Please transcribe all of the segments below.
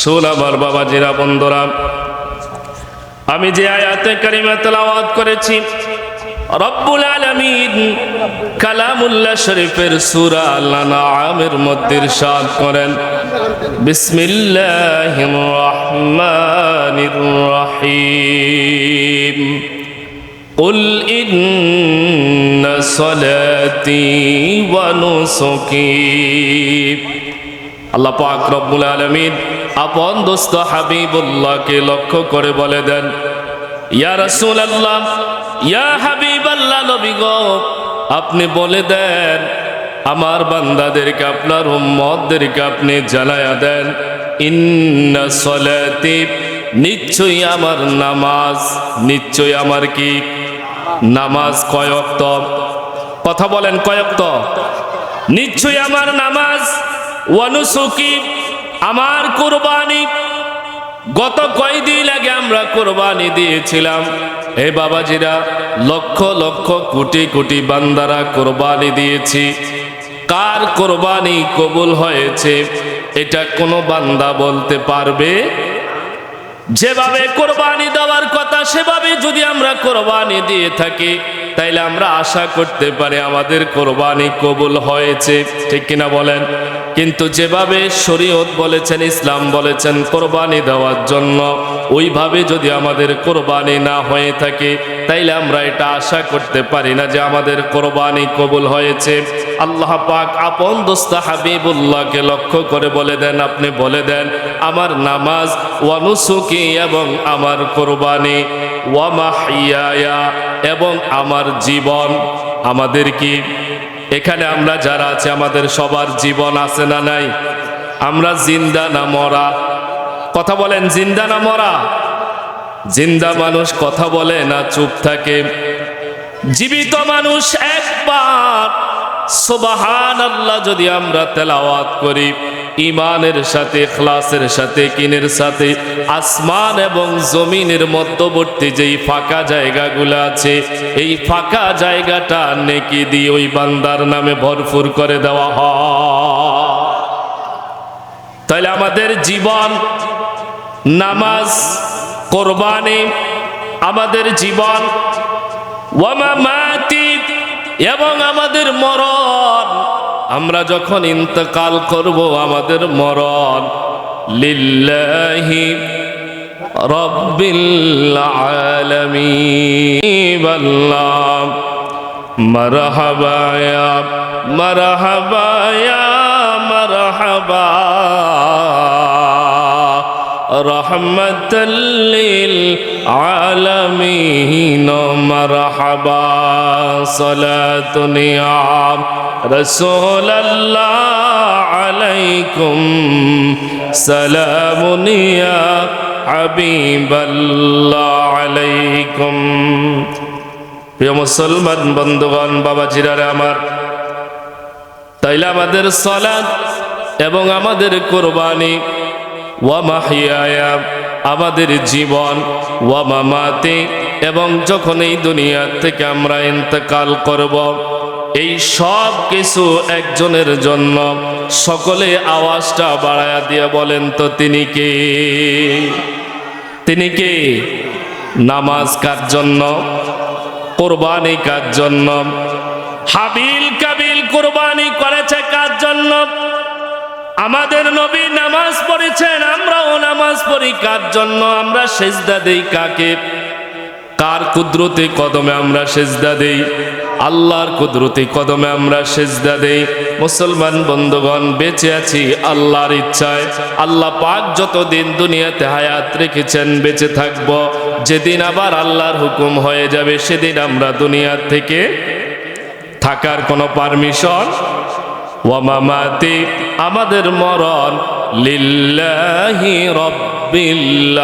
আসুন আমার বাবা জিরা বন্ধুরা আমি যে আয়াতে কারিমা তেলাওয়াত করেছি রব্বুল আলামিন কালামুল্লাহ শরীফের সূরা আল-আনআমের মধ্যে ইরশাদ করেন বিসমিল্লাহির রহমানির রহিম قل إن صلاتي ونسكي আল্লাহ পাক রব্বুল আলমিন আপন দোস্ত হাবিবুল্লাহকে লক্ষ্য করে বলে দেন, ইয়া রাসূল আল্লাহ ইয়া হাবিব আল্লাহ নবী গো, আপনি বলে দেন, আমার বান্দাদেরকে, আপনার উম্মতদেরকে আপনি জানায়া দেন, ইন্না সলাতি, নিশ্চয়ই আমার নামাজ, নিশ্চয়ই আমার কি? নামাজ কয়ক্ত কথা বলেন কয়ক্ত নিশ্চয়ই আমার নামাজ ওয়ানুসুকি আমার কোরবানি, গত কয়দিন আগে আমরা কোরবানি দিয়েছিলাম। এ বাবাজিরা, লক্ষ লক্ষ কোটি কোটি বান্দারা কোরবানি দিয়েছি। কার কোরবানি কবুল হয়েছে, এটা কোনো বান্দা বলতে পারবে? যেভাবে কোরবানি দেওয়ার কথা, সেভাবে যদি আমরা কোরবানি দিয়ে থাকি, তাইলে আমরা আশা করতে পারি আমাদের কোরবানি কবুল হয়েছে। ঠিক কিনা বলেন? কিন্তু যেভাবে শরীয়ত বলেছেন, ইসলাম বলেছেন, কোরবানি দেওয়ার জন্য, ওইভাবে যদি আমাদের কোরবানি না হয়ে থাকে, তাইলে আমরা এটা আশা করতে পারি না যে আমাদের কোরবানি কবুল হয়েছে। আল্লাহ পাক আপন দোস্তা হাবিবুল্লাহকে লক্ষ্য করে বলে দেন, আপনি বলে দেন, আমার নামাজ ওয়ানুসুকি এবং আমার কোরবানি ওয়ামাহিয়া এবং আমার জীবন, আমাদের কি এখানে আমরা যারা আছে, আমাদের সবার জীবন আছে না নাই? আমরা জিন্দা না মরা? কথা বলেন, জিন্দা না মরা? জিন্দা মানুষ কথা বলে না, চুপ থাকে। জীবিত মানুষ একবার সোবাহান আল্লাহ যদি আমরা তেলাওয়াত করি ইমানের সাথে খ্লাসের সাথে, কিনের সাথে, আসমান এবং জমিনের মধ্যবর্তী যেই ফাঁকা জায়গাগুলো আছে, এই ফাঁকা জায়গাটা নেকি দিয়ে ওই বান্দার নামে ভরপুর করে দেওয়া তাহলে আমাদের জীবন, নামাজ, কোরবানি, আমাদের জীবন, ওয়ামামাতি এবং আমাদের মরণ আমরা যখন ইন্তকাল করব আমাদের মরণ, লিল্লাহি রব্বিল আলামিন আল্লাহ মারহাবা ইয়া মারহাবা ইয়া, মারহাবা। رحمة للعالمين مرحبا صلاة يا رسول الله عليكم سلام يا حبيب الله عليكم প্রিয় মুসলমান বন্ধুগণ বাবা জিরারে আমার তাইলে আমাদের সলাদ এবং আমাদের কোরবানি ওয়ামাহিয়া আমাদের জীবন ওয়ামামাতে এবং যখন এই দুনিয়া থেকে আমরা ইন্তকাল করব, এই সব কিছু একজনের জন্য সকলে আওয়াজটা বাড়ায়া দিয়ে বলেন তো তিনি কে? তিনি কে? নামাজ কার জন্য? কোরবানি কার জন্য? হাবিল কাবিল কোরবানি করেছে কার জন্য? আমাদের নবী নামাজ পড়েছেন, আমরাও নামাজ পড়ি। কার জন্য আমরা সেজদা দেই কাকে? কার কুদরতে কদমে আমরা সেজদা দেই? আল্লাহর কুদরতে কদমে আমরা সেজদা দেই। মুসলমান বন্ধুগণ, বেঁচে আছি আল্লাহর ইচ্ছায়। আল্লাহ পাক যতদিন দুনিয়াতে হায়াত রেখেছেন, বেঁচে থাকব। যেদিন আবার আল্লাহর হুকুম হয়ে যাবে, সেদিন আমরা দুনিয়া থেকে থাকার কোনো পারমিশন ওয়ামামাতি আমাদের মরণ লিল্লাহি রব্বিল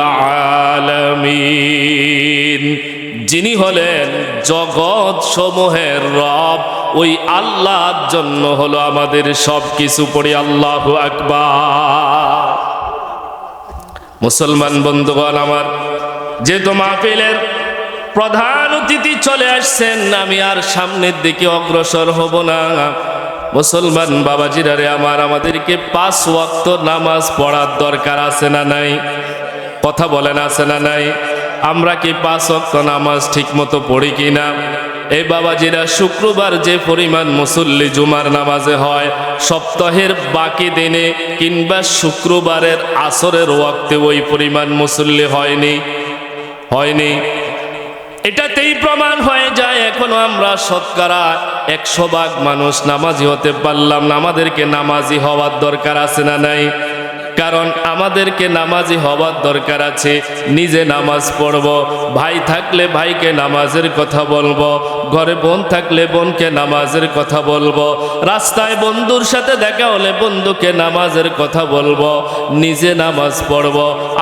আলামিন। যিনি হলেন জগৎ সমূহের রব, ওই আল্লাহর জন্য হলো আমাদের সব কিছু পড়ি আল্লাহ আকবার। মুসলমান বন্ধুগণ আমার, যেহেতু মাহফিলের প্রধান অতিথি চলে আসছেন, আমি আর সামনের দিকে অগ্রসর হব না। মুসলমান বাবাজিরা রে, আমার আমাদেরকে পাঁচ ওয়াক্ত নামাজ পড়ার দরকার আছে না নাই? কথা বলেন আছে না নাই? আমরা কি পাঁচ ওয়াক্ত নামাজ ঠিক মতো পড়ি কি না? এই বাবাজিরা, শুক্রবার যে পরিমাণ মুসল্লি জুমার নামাজে হয়, সপ্তাহের বাকি দিনে কিংবা শুক্রবারের আসরের ওয়াক্তে ওই পরিমাণ মুসল্লি হয়নি? হয়নি। এটাতেই প্রমাণ হয়ে যায়, এখনও আমরা সৎকারা একশো ভাগ মানুষ নামাজি হতে পারলাম আমাদেরকে নামাজি হওয়ার দরকার আছে না নাই? কারণ আমাদেরকে নামাজি হওয়ার দরকার আছে। নিজে নামাজ পড়ব, ভাই থাকলে ভাইকে নামাজের কথা বলব, ঘরে বোন থাকলে বোনকে নামাজের কথা বলব, রাস্তায় বন্ধুর সাথে দেখা হলে বন্ধুকে নামাজের কথা বলব, নিজে নামাজ পড়ব,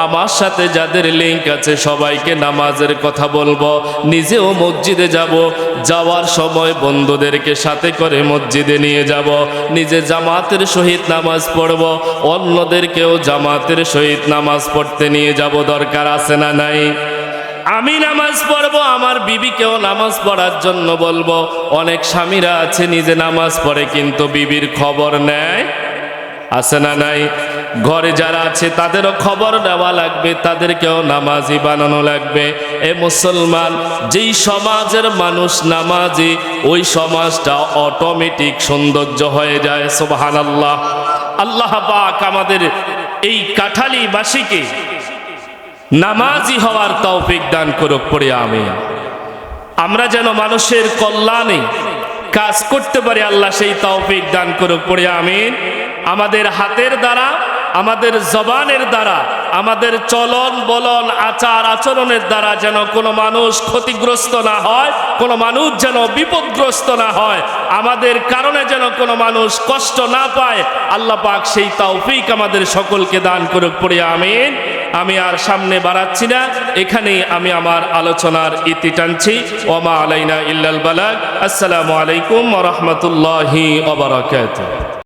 আমার সাথে যাদের লিঙ্ক আছে সবাইকে নামাজের কথা বলব, নিজেও মসজিদে যাব যাওয়ার সময় বন্ধুদেরকে সাথে করে মসজিদে নিয়ে যাব। নিজে জামাতের সহিত নামাজ পড়ব। অন্যদেরকেও জামাতের সহিত নামাজ পড়তে নিয়ে যাব। দরকার আছে না নাই? আমি নামাজ পড়ব, আমার বিবিকেও নামাজ পড়ার জন্য বলব। অনেক স্বামীরা আছে, নিজে নামাজ পড়ে, কিন্তু বিবির খবর নেয়? আছে না নাই? ঘরে যারা আছে, তাদেরও খবর নেওয়া লাগবে, তাদেরকেও নামাজি বানানো লাগবে। এ মুসলমান, যেই সমাজের মানুষ নামাজি, ওই সমাজটা অটোমেটিক সৌন্দর্য হয়ে যায় সোবাহান আল্লাহ আল্লাহ পাক আমাদের এই কাঠালিবাসীকে নামাজি হওয়ার তৌফিক দান করুক, পড়ে আমি আমরা যেন মানুষের কল্যাণে কাজ করতে পারি, আল্লাহ সেই তৌফিক দান করুক, পড়ে আমিন। আমাদের হাতের দ্বারা, আমাদের জবানের দ্বারা, আমাদের চলন বলন আচার আচরণের দ্বারা যেন কোনো মানুষ ক্ষতিগ্রস্ত না হয়, কোনো মানুষ যেন বিপদগ্রস্ত না হয়, আমাদের কারণে যেন কোনো মানুষ কষ্ট না পায়, আল্লাহ পাক সেই তৌফিক আমাদের সকলকে দান করুক, পড়ে আমিন। আমি আর সামনে বাড়াচ্ছি না, এখানেই আমি আমার আলোচনার ইতি টানছি। ওমা আলাইনা ইল্লাল বালাগ। আসসালামু আলাইকুম রাহমাতুল্লাহি ওয়া বারাকাতুহু।